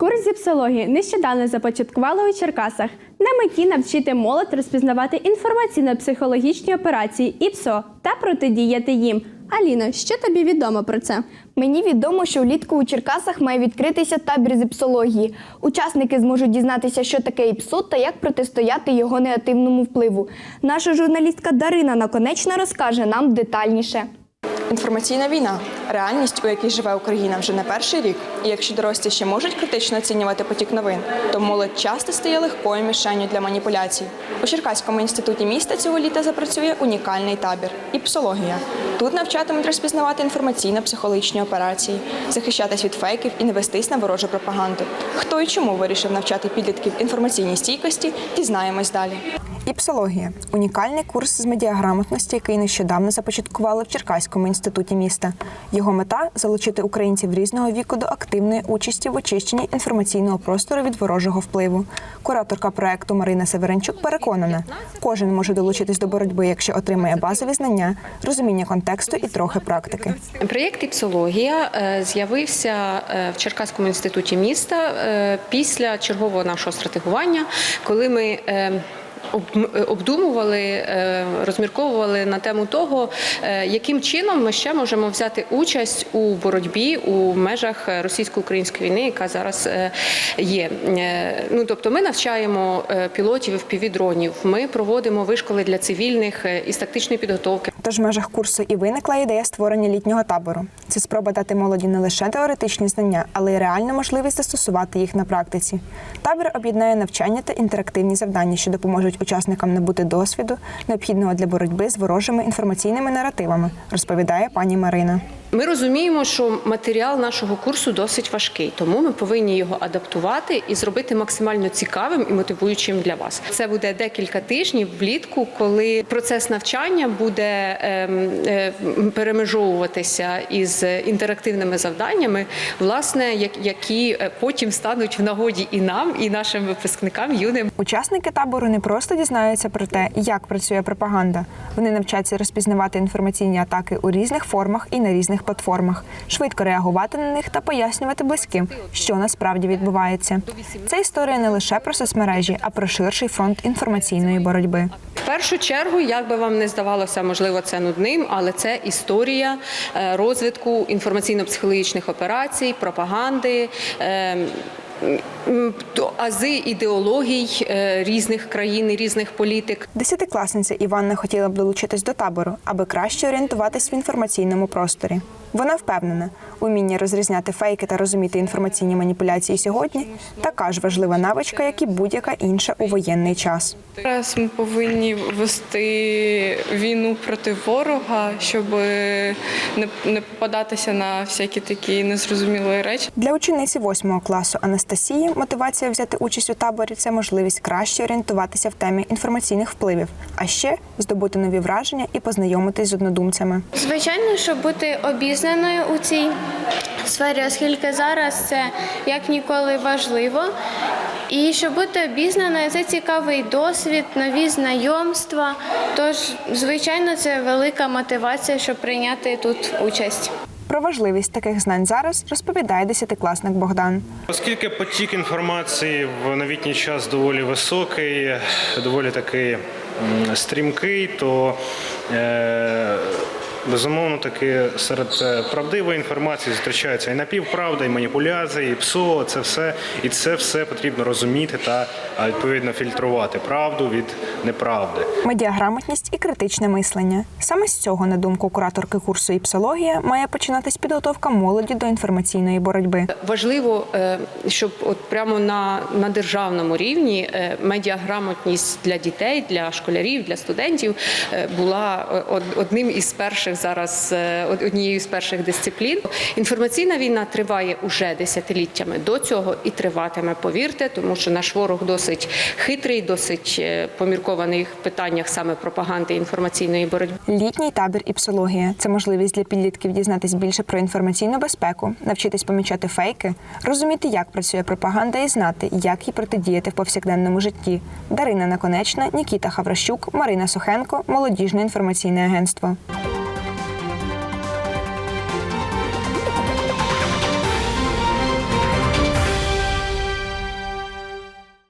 Курс зіпсології нещодавно започаткували у Черкасах на меті навчити молодь розпізнавати інформаційно-психологічні операції ІПСО та протидіяти їм. Аліно, що тобі відомо про це? Мені відомо, що влітку у Черкасах має відкритися табір з іпсології. Учасники зможуть дізнатися, що таке іпсо та як протистояти його негативному впливу. Наша журналістка Дарина Наконечна розкаже нам детальніше. Інформаційна війна реальність, у якій живе Україна вже не перший рік. І якщо дорослі ще можуть критично оцінювати потік новин, то молодь часто стає легкою мішенню для маніпуляцій. У Черкаському інституті міста цього літа запрацює унікальний табір іпсологія. Тут навчатимуть розпізнавати інформаційно-психологічні операції, захищатись від фейків і не вестись на ворожу пропаганду. Хто і чому вирішив навчати підлітків інформаційній стійкості, дізнаємось далі. Іпсологія унікальний курс з медіаграмотності, який нещодавно започаткували в Черкаському інституті міста. Його мета залучити українців різного віку до активної участі в очищенні інформаційного простору від ворожого впливу. Кураторка проекту Марина Северенчук переконана, кожен може долучитись до боротьби, якщо отримає базові знання, розуміння контексту і трохи практики. Проєкт «Іпсологія» е, з'явився е, в Черкаському інституті міста е, після чергового нашого стратегування, коли ми обдумували, е, розмірковували на тему того, е, яким чином ми ще можемо взяти участь у боротьбі у межах російсько-української війни, яка зараз е, є. Е, Ну тобто, ми навчаємо е, пілотів півдронів, ми проводимо вишколи для цивільних е, із тактичної підготовки. Тож в межах курсу і виникла ідея створення літнього табору. Це спроба дати молоді не лише теоретичні знання, але й реальну можливість застосувати їх на практиці. Табір об'єднає навчання та інтерактивні завдання, що допоможуть учасникам набути досвіду, необхідного для боротьби з ворожими інформаційними наративами, розповідає пані Марина. Ми розуміємо, що матеріал нашого курсу досить важкий, тому ми повинні його адаптувати і зробити максимально цікавим і мотивуючим для вас. Це буде декілька тижнів влітку, коли процес навчання буде ем, е, перемежовуватися із інтерактивними завданнями, власне, які е, потім стануть в нагоді і нам, і нашим випускникам юним. Учасники табору не просто дізнаються про те, як працює пропаганда. Вони навчаться розпізнавати інформаційні атаки у різних формах і на різних платформах, швидко реагувати на них та пояснювати близьким, що насправді відбувається. Це історія не лише про соцмережі, а про ширший фронт інформаційної боротьби. В першу чергу, як би вам не здавалося, можливо, це нудним, але це історія е, розвитку інформаційно-психологічних операцій, пропаганди. Ази ідеологій е, різних країн, і різних політик. Десятикласниця Іванна хотіла б долучитись до табору, аби краще орієнтуватись в інформаційному просторі. Вона впевнена, уміння розрізняти фейки та розуміти інформаційні маніпуляції сьогодні така ж важлива навичка, як і будь-яка інша у воєнний час. Зараз ми повинні вести війну проти ворога, щоб не, не попадатися на всякі такі незрозумілі речі. Для учениці восьмого класу Анастасії мотивація взяти участь у таборі це можливість краще орієнтуватися в темі інформаційних впливів, а ще здобути нові враження і познайомитись з однодумцями. Звичайно, щоб бути обізнаною у цій сфері, оскільки зараз це як ніколи важливо. І щоб бути обізнаною, це цікавий досвід, нові знайомства. Тож, звичайно, це велика мотивація, щоб прийняти тут участь. Про важливість таких знань зараз розповідає десятикласник Богдан. Оскільки потік інформації в новітній час доволі високий, доволі такий стрімкий, то е, безумовно таки серед е, правдивої інформації зустрічається і напівправда, і маніпуляції, і ПСО, це все, і це все потрібно розуміти та а, відповідно фільтрувати правду від неправди. Медіаграмотність і критичне мислення. Саме з цього, на думку кураторки курсу «Іпсологія», має починатись підготовка молоді до інформаційної боротьби. Важливо, е, щоб от прямо на, на державному рівні е, медіаграмотність для дітей, для школярів, для студентів е, була одним із перших зараз однією з перших дисциплін. Інформаційна війна триває уже десятиліттями до цього і триватиме. Повірте, тому що наш ворог досить хитрий, досить е, поміркований в питаннях саме пропаганди інформаційної боротьби. Літній табір «Іпсологія» – це можливість для підлітків дізнатись більше про інформаційну безпеку, навчитись помічати фейки, розуміти, як працює пропаганда, і знати, як їй протидіяти в повсякденному житті. Дарина Наконечна, Нікіта Хавращук, Марина Сухенко, Молодіжне інформаційне агентство.